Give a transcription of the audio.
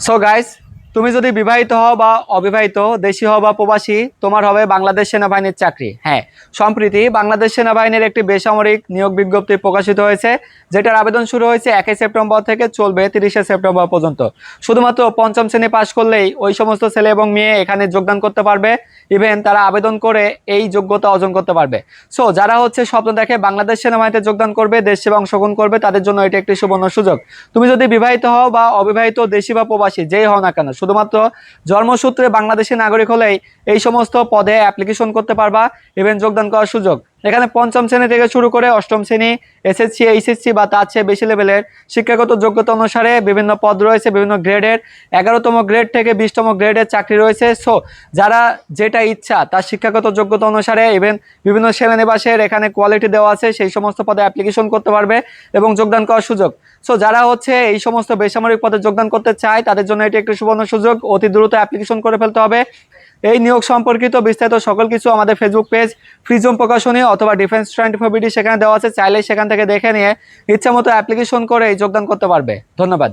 So guys তুমি যদি বিবাহিত হও বা অবিবাহিত, দেশি হও বা প্রবাসী, তোমার হবে বাংলাদেশ সেনাবাহিনীর চাকরি। হ্যাঁ সম্প্রতি বাংলাদেশ সেনাবাহিনীর একটি বেসামরিক নিয়োগ বিজ্ঞপ্তি প্রকাশিত হয়েছে, যেটার আবেদন শুরু হয়েছে একই সেপ্টেম্বর থেকে চলবে তিরিশে সেপ্টেম্বর পর্যন্ত। শুধুমাত্র পঞ্চম শ্রেণি পাশ করলেই ওই সমস্ত ছেলে এবং মেয়ে এখানে যোগদান করতে পারবে ইভেন তারা আবেদন করে এই যোগ্যতা অর্জন করতে পারবে। সো যারা হচ্ছে স্বপ্ন দেখে বাংলাদেশ সেনাবাহিনীতে যোগদান করবে, দেশ সেবা অংশগ্রহণ করবে, তাদের জন্য এটি একটি সুবর্ণ সুযোগ। তুমি যদি বিবাহিত হও বা অবিবাহিত, দেশি বা প্রবাসী, যেই হও না কেন শুধুমাত্র জন্মসূত্রে বাংলাদেশি নাগরিক হলেই এই সমস্ত পদে অ্যাপ্লিকেশন করতে পারবা ইভেন যোগদান করার সুযোগ। এখানে পঞ্চম শ্রেণি থেকে শুরু করে অষ্টম শ্রেণি এসএসসি এইচএসসি বা তার চেয়ে বেশি লেভেলের শিক্ষাগত যোগ্যতা অনুসারে বিভিন্ন পদ রয়েছে, বিভিন্ন গ্রেডের এগারোতম গ্রেড থেকে বিশতম গ্রেডের চাকরি রয়েছে। সো যারা যেটা ইচ্ছা, তার শিক্ষাগত যোগ্যতা অনুসারে ইভেন বিভিন্ন শ্রেণীবাসের এখানে কোয়ালিটি দেওয়া আছে, সেই সমস্ত পদে অ্যাপ্লিকেশন করতে পারবে এবং যোগদান করার সুযোগ। সো যারা হচ্ছে এই সমস্ত বেসামরিক পদে যোগদান করতে চায়, তাদের জন্য এটি একটি সুবর্ণ সুযোগ। অতি দ্রুত অ্যাপ্লিকেশন করে ফেলতে হবে। এই নিয়োগ সম্পর্কিত বিস্তারিত সকল কিছু আমাদের ফেসবুক পেজ ফ্রিজম প্রকাশনী অথবা ডিফেন্স ট্রেন্ড ফোর সেখানে দেওয়া আছে। চাইলে সেখান থেকে দেখে নিয়ে ইচ্ছা মতো অ্যাপ্লিকেশন করে যোগদান করতে পারবে। ধন্যবাদ।